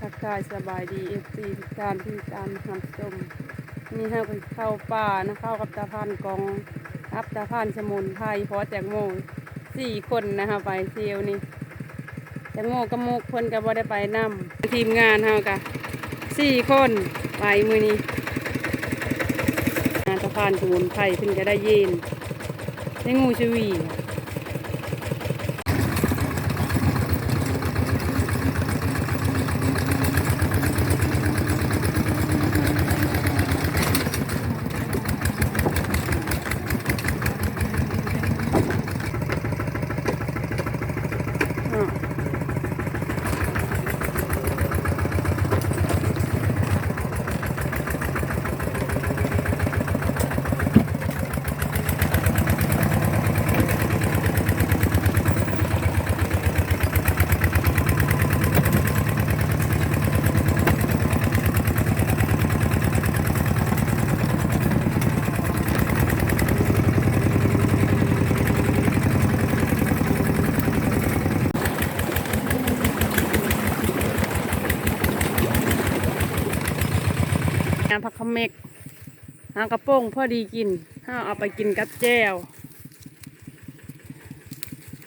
ทักทายสบายดีเอฟซีทุกานที่ตามรับชมนี่ฮะไปเข้าป่านะเข้ากับตาพันกองรับตาพันสมุนไพรพอแตงโมสี่คนนะคะไปเที่ยวนี่แตงโมกระมุกเพิ่นก็บ่ได้ไปนำทีมงานเฮากะสี่คนไปมือนี้งานตาพันสมุนไพรเพิ่นก็ได้ยินได้งูชวี งานผักขะเมกหากระโป้งพอดีกินห้าเอาไปกินกับแจ่ว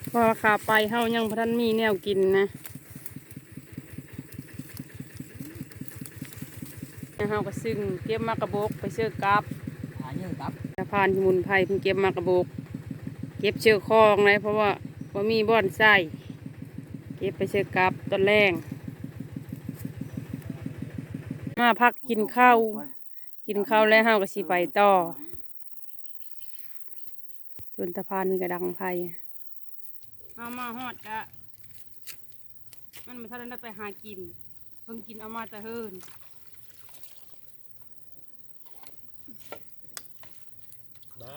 พอราคาไปเฮายังพันมีแนวกินนะเฮาก็ซึ่งเก็บมากระบกไปเชื่อกับหาบสะพานสมุนไพรเพิ่งเก็บมากระบก เก็บเชือกคลองเลยเพราะว่าว่ามีบ่อนไส้เก็บไปเชือกกับตอนแรก มาพักกินข้าว กินข้าวแล้วเฮาก็สิไปต่อจนสะพานมีกระดังไผ่เอามาฮอดกะมันมาทันได้ไปหากิน เพิ่งกินเอามาแต่เฮิน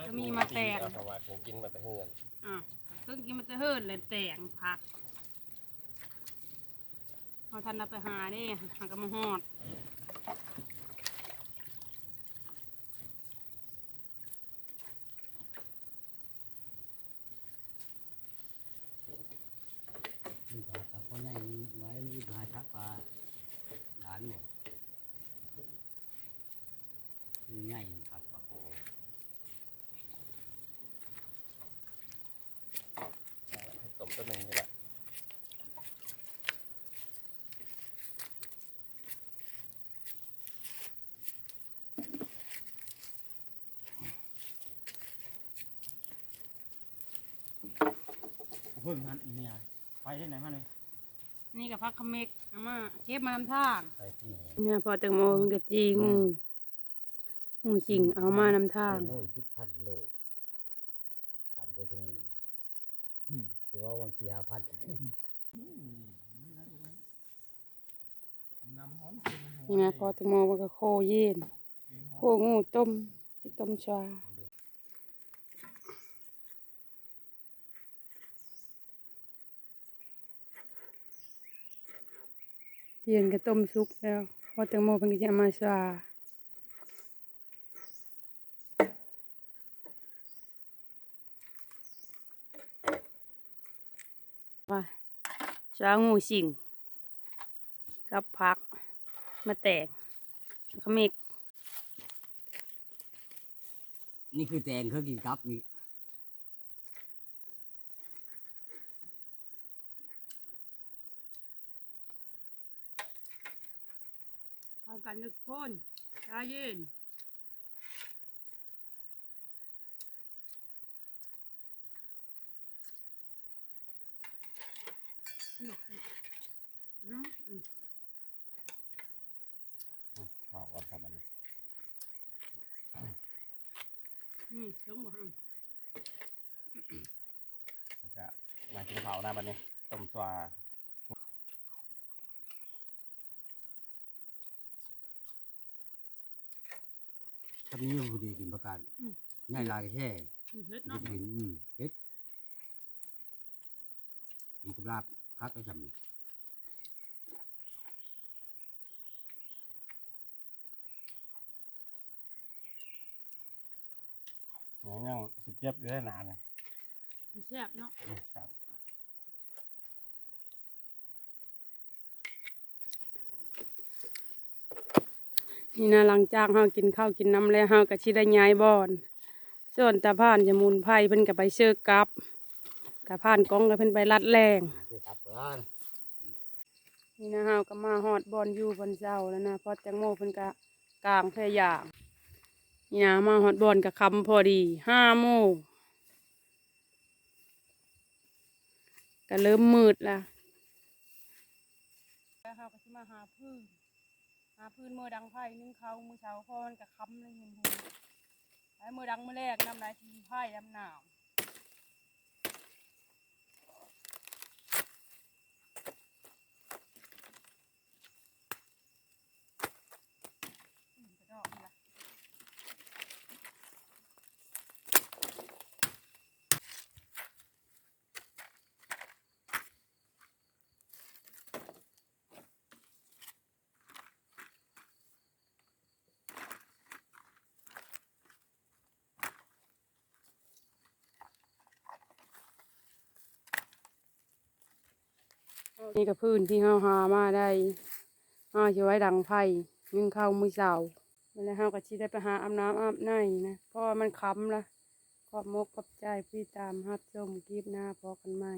จะมีมาแตกเอาถวายผมกินมาแต่เฮือนอะเพิ่งกินมาแต่เฮินเลยแต่งผักเอาทันได้ไปหาเด้หากะมาฮอด มีปลาปลาคนใหญ่ไว้ มีปลาชักปลาหลานหมดมีใหญ่ผักปลาโขต้มต้นหนึ่งนี่แหละเพิ่งหันอีเนี่ยไปที่ไหนมาเลย นี่กับพักขะเมกเอามาเก็บมาทำทางไปที่ไหนเนี่ยพอแตงโมมันก็จีงูงูจริงเอามานำทางโอ้ยสิบพันโลต่ำกว่าที่นี่ถือว่าวันที่ห้าพันนี่นะพอแตงโมมันก็โคเย็นโคงูต้มที่ต้มชา เย็นก็ต้มซุปแล้วพอแตงโมเป็นก็จมาชาว่าชางูสิงกับผักมาแตกขมิกนี่คือแตงเขากินกับนี่ากันทุกคนชาเย็นเนาะอืมขอก่อนครับอันนี้อืมถึงบ่ฮะแล้วก็มากินข้าวหน้าบันนี้ต้มสวา ถ้ามีพอดีกินประกันง่ายลายแค่อืมเฮ็ดจะเนาะกินอืมเฮ็ดกินกับลาบคักก็จำเนี่ยยังสิบเจ็บอยู่ได้นานเลยมันแซ่บเนาะอืมครับ นี่นะหลังจากเฮากินข้าวกินน้ำแล้วเฮาก็สิได้ย้ายบ่อน ส่วนตาผ่านจะมุนไผ่เพิ่นก็ไปเชือกกลับตาผ่านกองก็เพิ่นไปรัดแรงคือกลับเพิ่นนี่นะเฮาก็มาฮอดบอนอยู่บอนเจ้าแล้วนะเพอแตงโมเพิ่นก็กลางพยายามนี่นะมาฮอดบอนกับคำพอดีห้าโมงก็เริ่มมืดละแล้วเฮาก็สิมาหาพื้น หาพื้นมือดังไพ่นึ่งเขามือเช้าพอมันก็คำเลยเห็นหูไอ้มือดังมือแรกนำลายทีมไพ่ดำหนาว อืมกระดอกนี่ล่ะ นี่ก็พื้นที่เฮาหามาได้เฮาจะไว้ดังไผ่นึ่งข้าวมื้อเช้าแล้วเฮาก็สิได้ไปหาอาบน้ำอาบในนะเพราะว่ามันค่ำละขอบมกขอบใจพี่ตามฮับชมคลิปหน้าพอกันใหม่